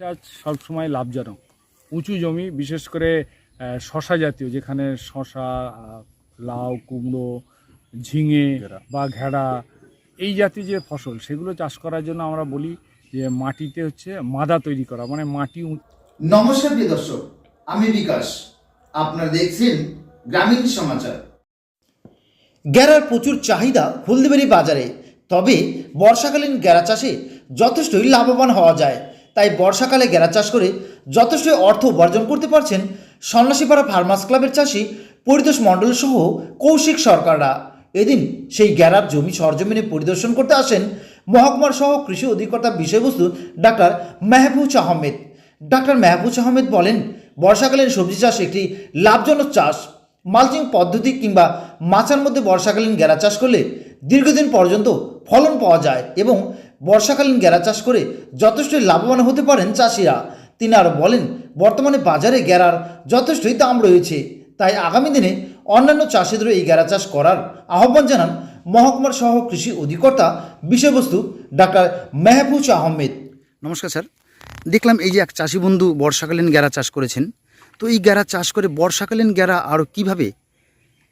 চাষ সবসময় লাভজনক। উঁচু জমি বিশেষ করে শশা জাতীয় যেখানে শশা লাউ কুমড়ো ঝিঙে বা ঘেড়া এই জাতীয় যে ফসল সেগুলো চাষ করার জন্য আমরা বলি যে মাটিতে হচ্ছে মাদা তৈরি করা মানে মাটি উঁচু নমস্কার প্রিয় দর্শক আমি বিকাশ। আপনারা দেখছেন গ্রামীণ সমাচার। গ্যারার প্রচুর চাহিদা হলদিবাড়ি বাজারে তবে বর্ষাকালীন গ্যারা চাষে যথেষ্টই লাভবান হওয়া যায়। তাই বর্ষাকালে গ্যারা চাষ করে যথেষ্ট অর্থ উপার্জন করতে পারছেন সন্ন্যাসীপাড়া ফার্মার্স ক্লাবের চাষি পরিতোষ মণ্ডল সহ কৌশিক সরকাররা। এদিন সেই গ্যারার জমি সরজমিনে পরিদর্শন করতে আসেন মহকুমার সহ কৃষি অধিকর্তা বিষয়বস্তু ডাক্তার মেহবুজ আহমেদ। ডাক্তার মেহবুজ আহমেদ বলেন, বর্ষাকালীন সবজি চাষ একটি লাভজনক চাষ। মালচিং পদ্ধতি কিংবা মাচার মধ্যে বর্ষাকালীন গ্যারা চাষ করলে দীর্ঘদিন পর্যন্ত ফলন পাওয়া যায় এবং বর্ষাকালীন গ্যারা চাষ করে যথেষ্ট লাভবান হতে পারেন চাষিরা। তিনি আরও বলেন, বর্তমানে বাজারে গ্যারার যথেষ্টই দাম রয়েছে। তাই আগামী দিনে অন্যান্য চাষিদেরও এই গ্যারা চাষ করার আহ্বান জানান মহকুমার সহ কৃষি অধিকর্তা, বিষয়বস্তু ডাক্তার মেহবুজ আহমেদ। নমস্কার স্যার। দেখলাম এই যে এক চাষি বন্ধু বর্ষাকালীন গ্যারা চাষ করেছেন। তো এই গ্যারা চাষ করে বর্ষাকালীন গ্যারা আরও কীভাবে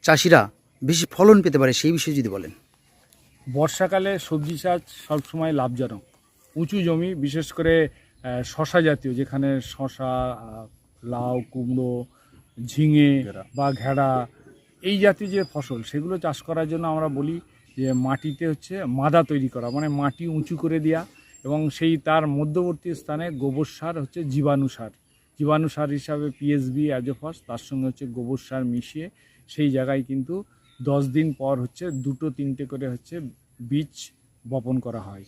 চাষিরা বেশি ফলন পেতে পারে সেই বিষয়ে যদি বলেন? বর্ষাকালে সবজি চাষ সবসময় লাভজনক। উঁচু জমি বিশেষ করে শশা জাতীয় যেখানে শশা লাউ কুমড়ো ঝিঙে বা ঘেড়া এই জাতীয় যে ফসল সেগুলো চাষ করার জন্য আমরা বলি যে মাটিতে হচ্ছে মাদা তৈরি করা মানে মাটি উঁচু করে দেওয়া এবং সেই তার মধ্যবর্তী স্থানে গোবর সার হচ্ছে জীবাণু সার। জীবাণু সার হিসাবে পিএসবি অ্যাজোফাস তার সঙ্গে হচ্ছে গোবর সার মিশিয়ে সেই জায়গায় কিন্তু দশ দিন পর হচ্ছে দুটো তিনটে করে হচ্ছে বীজ বপন করা হয়।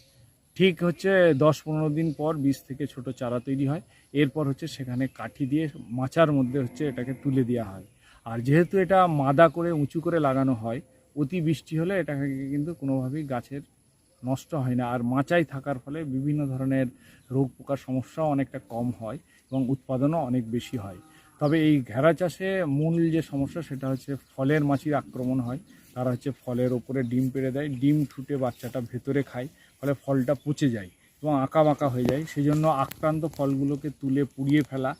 ঠিক হচ্ছে দশ পনেরো দিন পর বীজ থেকে ছোট চারা তৈরি হয়। এরপর হচ্ছে সেখানে কাঠি দিয়ে মাচার মধ্যে হচ্ছে এটাকে তুলে দেওয়া হয়। আর যেহেতু এটা মাদা করে উঁচু করে লাগানো হয়, অতি বৃষ্টি হলে এটাকে কিন্তু কোনোভাবেই গাছের নষ্ট হয় না। আর মাচায় থাকার ফলে বিভিন্ন ধরনের রোগ পোকার সমস্যাও অনেকটা কম হয় এবং উৎপাদনও অনেক বেশি হয়। তবে এই ঘেরা চাষে মূল যে সমস্যা সেটা হচ্ছে ফলের মাছির আক্রমণ হয়। তারা হচ্ছে ফলের ওপরে ডিম পেড়ে দেয়, ডিম ঠুটে বাচ্চাটা ভেতরে খায়, ফলে ফলটা পচে যায় এবং আঁকা বাঁকা হয়ে যায়। সেই জন্য আক্রান্ত ফলগুলোকে তুলে পুড়িয়ে ফেলা,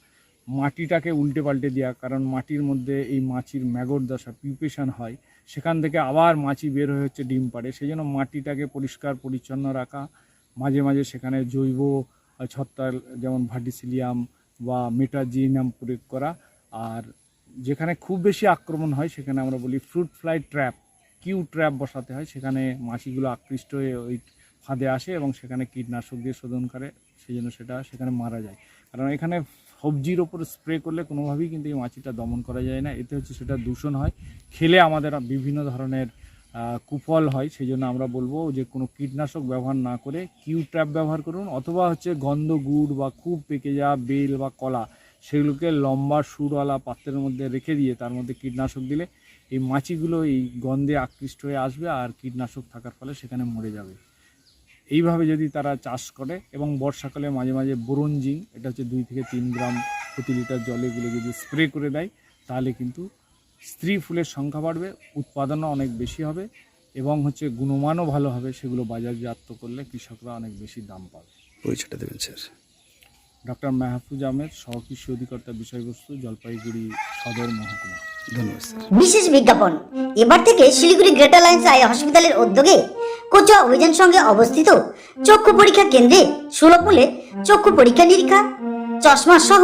মাটিটাকে উল্টে পাল্টে দেওয়া কারণ মাটির মধ্যে এই মাছির ম্যাগর দশা, পিউপেশন হয়। সেখান থেকে আবার মাছি বের হয়ে হচ্ছে ডিম পাড়ে। সেই জন্য মাটিটাকে পরিষ্কার, পরিচ্ছন্ন রাখা, মাঝে মাঝে সেখানে জৈব ছত্রাক যেমন ভার্টিসিলিয়াম বা মেটাজিনাম প্রয়োগ করা। আর যেখানে খুব বেশি আক্রমণ হয়, সেখানে আমরা বলি fruit fly trap cue trap বসাতে হয়। সেখানে মাছিগুলো আকৃষ্ট হয়ে ওই ফাঁদে আসে এবং সেখানে কীটনাশক দিয়ে শোধন করে, সেই জন্য সেটা সেখানে মারা যায়। কারণ এখানে সবজির ওপর স্প্রে করলে কোনোভাবেই কিন্তু এই মাছিটা দমন করা যায় না। এতে হচ্ছে সেটা দূষণ হয়। খেলে আমাদের বিভিন্ন ধরনের কুফল হয় সেই জন্য আমরা বলব যে কোনো কীটনাশক ব্যবহার না করে কিউ ট্র্যাপ ব্যবহার করুন, অথবা হচ্ছে গন্ধ, গুড় বা খুব পেকে যাওয়া বেল বা কলা, সেগুলোকে লম্বা সুরওয়ালা পাত্রের মধ্যে রেখে দিয়ে তার মধ্যে কীটনাশক দিলে এই মাছিগুলো এই গন্ধে আকৃষ্ট হয়ে আসবে আর কীটনাশক থাকার ফলে সেখানে মরে যাবে। এইভাবে যদি তারা চাষ করে এবং বর্ষাকালে মাঝে মাঝে বোরঞ্জিং এটা হচ্ছে দুই থেকে তিন গ্রাম প্রতি লিটার জলে গুলো যদি স্প্রে করে দেয়, তাহলে কিন্তু স্ত্রী ফুলের সংখ্যা বাড়বে উৎপাদনও অনেক বেশি হবে এবং হচ্ছে গুণমানও ভালো হবে সেগুলো বাজারজাত করলে কৃষকরা অনেক বেশি দাম পাবে। পরিচয়টা দেবেন স্যার। ডক্টর মাহফুজ আহমেদ সহকৃষি অধিকর্তা বিষয়বস্তু জলপাইগুড়ি সদর মহকুমা। ধন্যবাদ বিশেষ বিজ্ঞাপন। এবার থেকে শিলিগুড়ি গ্রেটার লাইন্স আই হসপিটালের উদ্যোগে কোচুয়া অভিযান সঙ্গে অবস্থিত চক্ষু পরীক্ষা কেন্দ্রে সুলভ মূল্যে চক্ষু পরীক্ষা নিরীক্ষা চশমা সহ